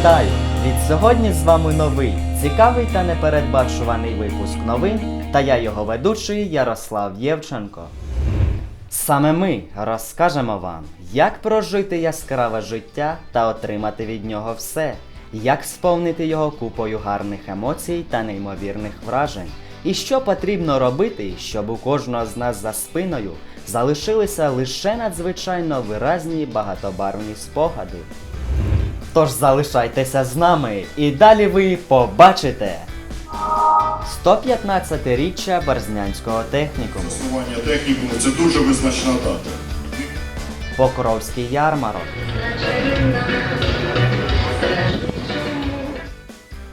Вітаю! Від сьогодні з вами новий, цікавий та непередбачуваний випуск новин та я його ведучий Ярослав Євченко. Саме ми розкажемо вам, як прожити яскраве життя та отримати від нього все, як сповнити його купою гарних емоцій та неймовірних вражень, і що потрібно робити, щоб у кожного з нас за спиною залишилися лише надзвичайно виразні багатобарвні спогади. Тож залишайтеся з нами, і далі ви побачите 115-річчя Берзнянського технікуму. Існування технікуму це дуже визначна дата. Покровський ярмарок.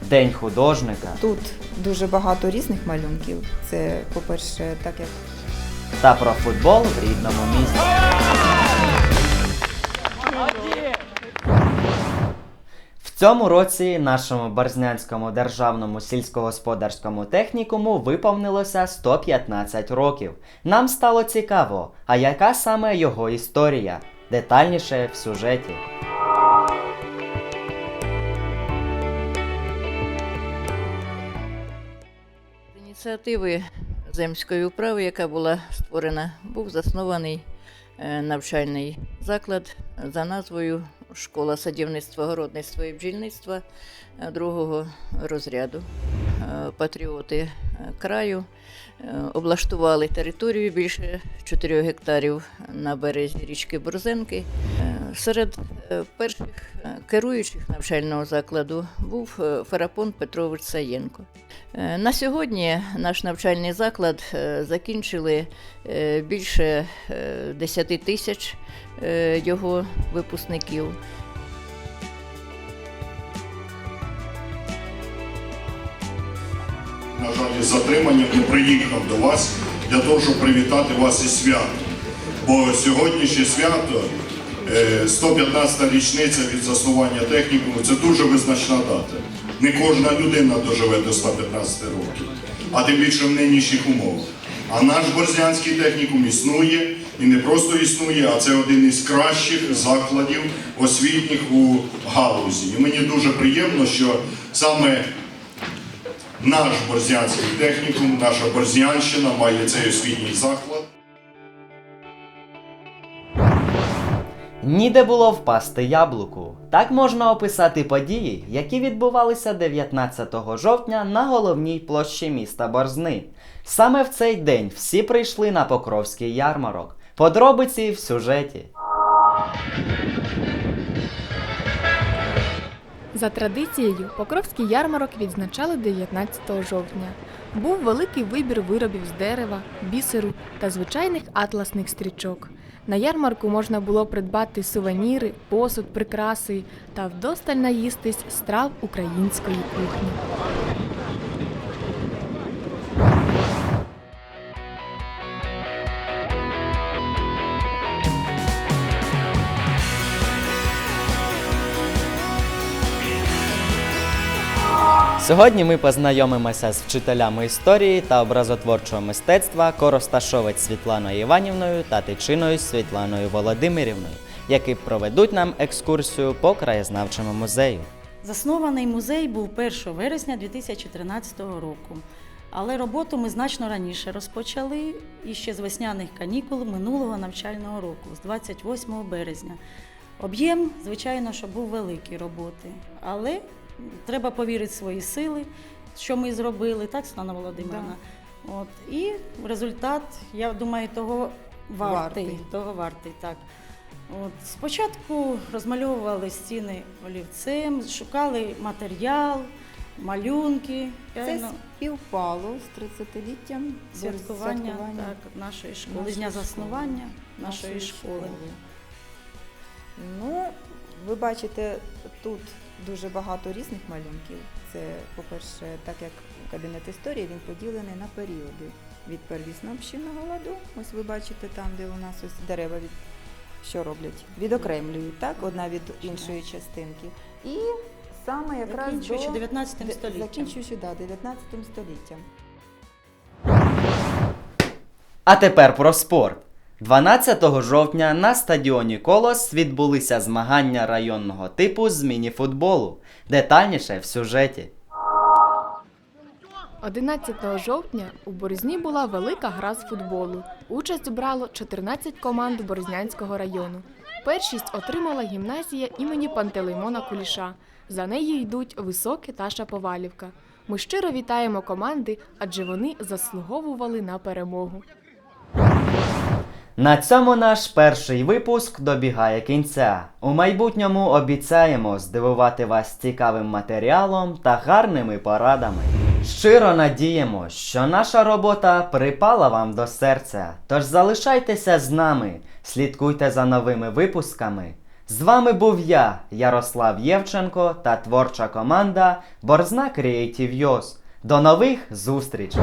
День художника Тут дуже багато різних малюнків. Це, по-перше, так як та про футбол в рідному місті. Цьому році нашому Берзнянському державному сільськогосподарському технікуму виповнилося 115 років. Нам стало цікаво, а яка саме його історія? Детальніше в сюжеті. Ініціативи земської управи, яка була створена, був заснований е, навчальний заклад за назвою Школа садівництва, городництва і бджільництва другого розряду. Е, Патріоти е, краю облаштували територію більше 4 гектарів на березі річки Борзенки. Серед е, перших е, керуючих навчального закладу був е, Ферапон Петрович Саєнко. На сьогодні наш навчальний заклад закінчили більше е, 10 тисяч його випускників. На жаль, із затриманням не приїхав до вас для того, щоб привітати вас із святом. Бо сьогоднішнє свято, 115-та річниця від заснування технікуму, це дуже визначна дата. Не кожна людина доживе до 115 років, а тим більше в нинішніх умовах. А наш Борзянський технікум існує і не просто існує, а це один із кращих закладів освітніх у галузі. І мені дуже приємно, що саме наш Борзянський технікум, наша Борзянщина має цей освітній заклад. Ніде було впасти яблуку. Так можна описати події, які відбувалися 19 жовтня на головній площі міста Борзни. Саме в цей день всі прийшли на Покровський ярмарок. Подробиці в сюжеті. За традицією, Покровський ярмарок відзначали 19 жовтня. Був великий вибір виробів з дерева, бісеру та звичайних атласних стрічок. На ярмарку можна було придбати сувеніри, посуд, прикраси та вдосталь наїстись страв української кухні. Сьогодні ми познайомимося з вчителями історії та образотворчого мистецтва Коросташовець Світланою Іванівною та Тичиною Світланою Володимирівною, які проведуть нам екскурсію по краєзнавчому музею. Заснований музей був 1 вересня 2013 року. Але роботу ми значно раніше розпочали і ще з весняних канікул минулого навчального року, з 28 березня. Об'єм, звичайно, що був великий роботи, але треба повірити в свої сили, що ми зробили, так, Світлана Володимирівна? От, і результат, я думаю, того вартий. Вартий. Того вартий так. От, спочатку розмальовували стіни олівцем, шукали матеріал, малюнки. це співпало з 30-літтям святкування, так, нашої школи, нашої дня школи. заснування нашої, школи. Ну, ви бачите, тут дуже багато різних малюнків. Це, по-перше, так як кабінет історії, він поділений на періоди. Від первісного общинного ладу, ось ви бачите там, де у нас ось дерева від що роблять? Відокремлюють, так, одна від іншої частинки. І саме якраз Закінчуючи до 19 століттям. Закінчуючи да, 19 століттям. А тепер про спорт. 12 жовтня на стадіоні Колос відбулися змагання районного типу з мініфутболу. Детальніше в сюжеті. 11 жовтня у Борозні була велика гра з футболу. Участь брало 14 команд Борознянського району. Першість отримала гімназія імені Пантелеймона Куліша. За нею йдуть Високе та Шаповалівка. Ми щиро вітаємо команди, адже вони заслуговували на перемогу. На цьому наш перший випуск добігає кінця. У майбутньому обіцяємо здивувати вас цікавим матеріалом та гарними порадами. Щиро надіємо, що наша робота припала вам до серця. Тож залишайтеся з нами, слідкуйте за новими випусками. З вами був я, Ярослав Євченко та творча команда Борзна Creative Yos. До нових зустрічей!